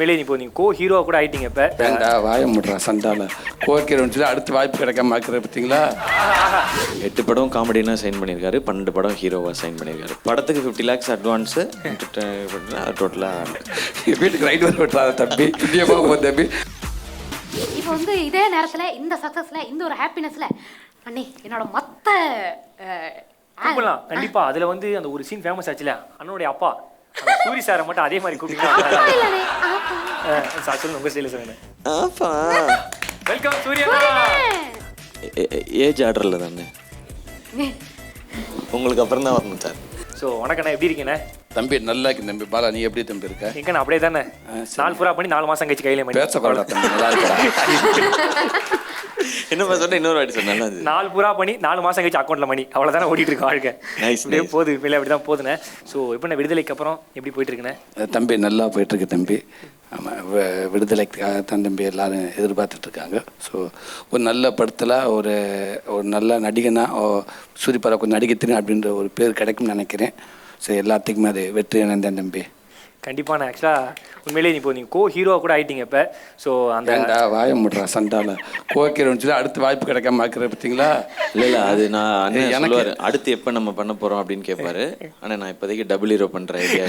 உண்மையிலேயே இப்போ நீங்க கோ ஹீரோ கூட ஆயிட்டீங்க இப்ப. வேண்டா வாய முடுறா சண்டால கோக்கிறோன்னு சொல்லி அடுத்த வாய்ப்பு கிடைக்காம ஆக்குற பார்த்தீங்களா எட்டு படம் காமெடினா சைன் பண்ணியிருக்காரு பன்னெண்டு படம் ஹீரோவாக சைன் பண்ணியிருக்காரு. படத்துக்கு ஃபிஃப்டி லேக்ஸ் அட்வான்ஸு டோட்டலாக வீட்டுக்கு ரைட் வர விட்டுறாத தம்பி. இந்தியமா போ தம்பி. இப்போ வந்து இதே நேரத்துல இந்த சக்சஸ்ல இந்த ஒரு ஹாப்பினஸ்ல அண்ணே என்னோட மொத்த அஹ், கூப்பிடலாம் கண்டிப்பா அதுல வந்து அந்த ஒரு சீன் ஃபேமஸ் ஆச்சுல அண்ணனுடைய அப்பா. சூரி சாரை மட்டும் அதே மாதிரி ஆப்பா. சார் சொல்லுங்க உங்க ஸ்டைல சொல்லுங்க. ஆப்பா வெல்கம் சூர்யா. ஏஜ் ஆர்டரில் தானே? உங்களுக்கு அப்புறம் தான் வரணும் சார். ஸோ வணக்கண்ணா எப்படி இருக்கீங்கண்ணே தம்பி நல்லா இருக்கு தம்பி. பாலா நீ எப்படி தம்பி இருக்க? எங்கண்ணா அப்படியே தானே? நாலு புறா பண்ணி நாலு மாசம் கழிச்சு கையில மணி பேச பரவாயில்ல தம்பி. நல்லா இருக்கா என்ன சொன்ன? இன்னொரு வாட்டி சொன்னா நாலு புறா பண்ணி நாலு மாசம் கழிச்சு அக்கௌண்ட்ல மணி. அவ்வளவுதானே ஓடிட்டு இருக்கு வாழ்க்கை. Nice. போகுது இப்படியே அப்படிதான் போகுதுண்ணே ஸோ இப்போ நான் விடுதலைக்கு அப்புறம் எப்படி போயிட்டு இருக்குண்ணே தம்பி நல்லா போயிட்டு இருக்கு தம்பி ஆமாம் விடுதலைக்காக தான் தம்பி எல்லாரும் எதிர்பார்த்துட்டு இருக்காங்க. ஸோ ஒரு நல்ல படத்தில் ஒரு ஒரு நல்ல நடிகனா சூரிப்பரா கொஞ்சம் நடிகை தெரியும் அப்படின்ற ஒரு பேர் கிடைக்கும்னு நினைக்கிறேன். ஸோ எல்லாத்துக்குமே அது வெற்றி இணைந்தேன் தம்பி. கண்டிப்பா நான் ஆக்சுவலா உண்மையிலேயே இப்போ நீங்க கோ ஹீரோ கூட ஆயிட்டீங்க இப்ப. ஸோ அந்த வாய முடுறா சண்டால கோக்கிறோன்னு சொல்லி அடுத்த வாய்ப்பு கிடைக்காம ஆக்குற பார்த்தீங்களா இல்லை இல்லை அது நான் எனக்கு- அடுத்து எப்போ நம்ம பண்ண போகிறோம் அப்படின்னு கேட்பாரு ஆனால் நான் இப்போதைக்கு டபுள் ஹீரோ பண்ணுற ஐடியா.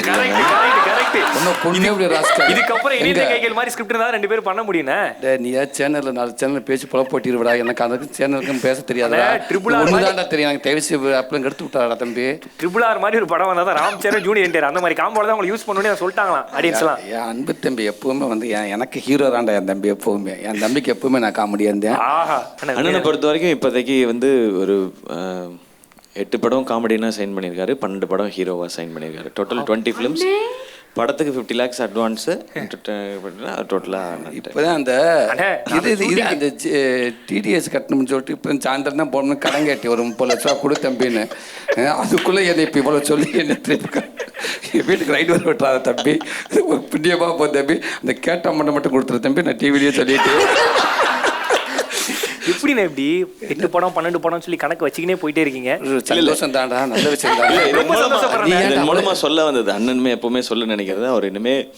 இதுக்கப்புறம்? இணைந்த கைகள் மாதிரி ஸ்கிரிப்ட் இருந்தா ரெண்டு பேரும் பண்ண டேய், நீ ஏன் சேனல்ல நாலு சேனல் பேசி புல போட்டிடுவிடா எனக்கு அந்த சேனலுக்கும் பேச தெரியாதா triple R ஒன்று தெரியும். எனக்கு தயவு செய்து எடுத்து விட்டாடா தம்பி. ட்ரிபிள் ஆர் மாதிரி ஒரு படம் வந்தா தான் ராம் சரண் ஜூனியர் அந்த மாதிரி காம்போல தான் உங்களை யூஸ் பண்ணணும்னு சொல்லிட்டாங்களாம் ஆடியன்ஸ்லாம் என் அன்பு தம்பி எப்பவுமே வந்து என் எனக்கு ஹீரோ தான்டா என் தம்பி எப்பவுமே. என் தம்பிக்கு எப்பவுமே நான் காமெடியா இருந்தேன். ஆஹா அண்ணா, அண்ணனை பொறுத்த வரைக்கும் இப்போதைக்கு வந்து ஒரு அஹ், எட்டு படம் காமெடினா சைன் பண்ணியிருக்காரு பன்னெண்டு படம் ஹீரோவாக சைன் பண்ணியிருக்காரு. டோட்டல் டுவெண்ட்டி ஃபிலிம்ஸ் படத்துக்கு ஃபிஃப்டி லேக்ஸ் அட்வான்ஸு டோட்டலாக இப்போதான் அந்த அண்ணே, இது இது இது அந்த டிடிஎஸ் கட்டணும்னு சொல்லிட்டு இப்போ சாயந்தரம் தான் போகணும் கடன் கட்டி ஒரு முப்பது லட்ச ரூபா கொடு தம்பின்னு. அஹ் அதுக்குள்ளே என்னை இப்போ இவ்வளோ சொல்லி என்ன திருப்பி வீட்டுக்கு ரைட் வர விட்டுறாத தம்பி. ஒரு பிடியமாக போ தம்பி. அந்த கேட்ட அமௌண்ட்டை மட்டும் கொடுத்துரு தம்பி. நான் டிவிலேயே சொல்லிட்டு. எப்படிண்ணே இப்படி? எட்டு படம் பன்னெண்டு படம் சொல்லி கணக்கு வச்சுக்கினே போயிட்டே இருக்கீங்க. சந்தோஷம் தான்டா. நல்ல விஷயம் மூலமா- சொல்ல வந்தது அண்ணனுமே எப்பவுமே சொல்ல நினைக்கிறது. அவர் இனிமே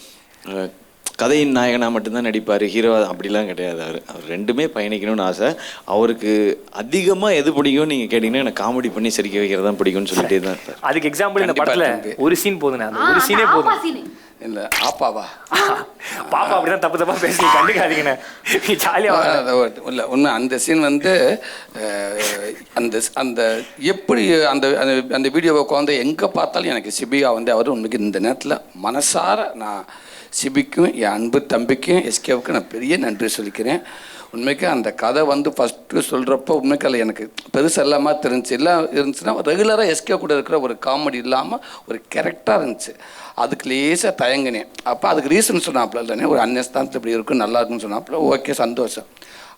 அஹ், கதையின் நாயகனா மட்டும்தான் நடிப்பாரு ஹீரோ அப்படிலாம் கிடையாது அவர். அவர் ரெண்டுமே பயணிக்கணும்னு ஆசை. அவருக்கு அதிகமா எது பிடிக்கும் நீங்க கேட்டீங்கன்னா எனக்கு காமெடி பண்ணி சிரிக்க வைக்கிறது தான் பிடிக்கும்னு சொல்லிட்டே தான் இருப்பார். அதுக்கு எக்ஸாம்பிள் இந்த படத்துல. ஒரு சீன் போதுண்ணே. அந்த ஒரு சீனே போதும். இல்லை ஆப்பாவா? பாப்பா அப்படிதான் தப்பு தப்பா பேசி கண்டுக்காதீங்கண்ணே. நீ ஜாலியா இல்லை உண்மை அந்த சீன் வந்து அந்த அந்த எப்படி அந்த அந்த- அந்த வீடியோவை உட்காந்து எங்கே பார்த்தாலும் எனக்கு சிபியா வந்து அவர் உண்மைக்கு இந்த நேரத்தில் மனசார நான் சிபிக்கும் என் அன்பு தம்பிக்கும் எஸ்கேவுக்கும் நான் பெரிய நன்றி சொல்லிக்கிறேன். உண்மைக்கு அந்த கதை வந்து ஃபஸ்ட்டு சொல்கிறப்போ உண்மைக்கு அதில் எனக்கு பெருசு எல்லாமே தெரிஞ்சு எல்லாம் இருந்துச்சுன்னா ரெகுலராக எஸ்கே கூட இருக்கிற ஒரு காமெடி இல்லாமல் ஒரு கேரக்டாக இருந்துச்சு. அதுக்கு லேசாக தயங்கினேன். அப்போ அதுக்கு ரீசன் சொன்னாப்புல இல்லைனே ஒரு அந்நியஸ்தானத்தில் இப்படி இருக்கும் நல்லா இருக்குன்னு சொன்னாப்புல ஓகே சந்தோஷம்.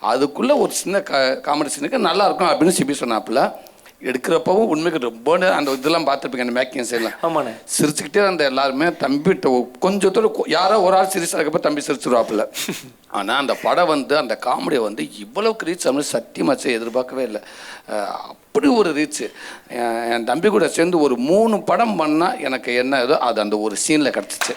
அதுக்குள்ளே ஒரு சின்ன க காமெடி சீனுக்கு நல்லாயிருக்கும் அப்படின்னு சிபி சொன்னாப்புல. எடுக்கிறப்பவும் உண்மைக்கு ரொம்ப அந்த இதெல்லாம் பார்த்துருப்பீங்க அந்த மேக்கிங் சைட்லாம். ஆமாண்ணே. சிரிச்சுக்கிட்டே இருந்த எல்லாருமே தம்பிட்ட கொஞ்சத்தோட கொ- யாரோ ஒரு ஆள் சிரிச்சா இருக்கப்ப தம்பி சிரிச்சிருவாப்புல. ஆனால் அந்த படம் வந்து அந்த காமெடியை வந்து இவ்வளவுக்கு ரீச் அப்படின்னு சத்தியமாச்சு எதிர்பார்க்கவே இல்லை. அப்படி ஒரு ரீச் என் தம்பி கூட சேர்ந்து ஒரு மூணு படம் பண்ணால் எனக்கு என்ன ஏதோ அது அந்த ஒரு சீனில் கிடச்சிச்சு.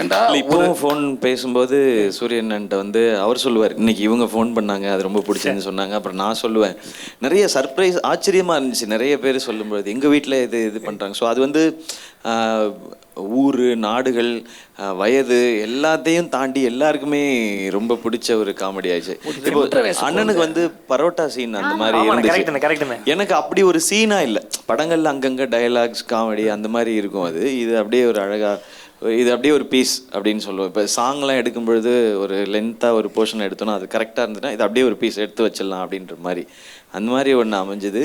ஏண்டா இப்பவும் ஃபோன் பேசும்போது சூரியன்ட்ட வந்து அவர் சொல்லுவார் இன்னைக்கு இவங்க ஃபோன் பண்ணாங்க அது ரொம்ப பிடிச்சதுன்னு சொன்னாங்க. அப்புறம் நான் சொல்லுவேன். நிறைய சர்ப்ரைஸ் ஆச்சரியமா இருந்துச்சு. நிறைய பேர் சொல்லும்போது எங்க வீட்டில் இது இது பண்றாங்க? ஸோ அது வந்து ஊரு நாடுகள் வயது எல்லாத்தையும் தாண்டி எல்லாருக்குமே ரொம்ப பிடிச்ச ஒரு காமெடி ஆயிடுச்சு இப்போ அண்ணனுக்கு வந்து பரோட்டா சீன் அந்த மாதிரி இருந்துச்சு. எனக்கு அப்படி ஒரு சீனா இல்லை. படங்கள்ல அங்கங்க டயலாக்ஸ் காமெடி அந்த மாதிரி இருக்கும் அது. இது அப்படியே ஒரு அழகா இது அப்படியே ஒரு பீஸ் அப்படின்னு சொல்லுவோம். இப்போ சாங்லாம் எடுக்கும் பொழுது ஒரு லென்த்தாக ஒரு போர்ஷன் எடுத்தோம்னா அது கரெக்டாக இருந்துச்சுன்னா இது அப்படியே ஒரு பீஸ் எடுத்து வச்சிடலாம் அப்படின்ற மாதிரி. அந்த மாதிரி ஒன்று அமைஞ்சது.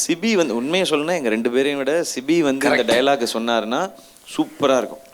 சிபி வந்து உண்மையை சொல்லணும்னா எங்கள் ரெண்டு பேரையும் விட சிபி வந்து இந்த டயலாக் சொன்னாருன்னா சூப்பராக இருக்கும்.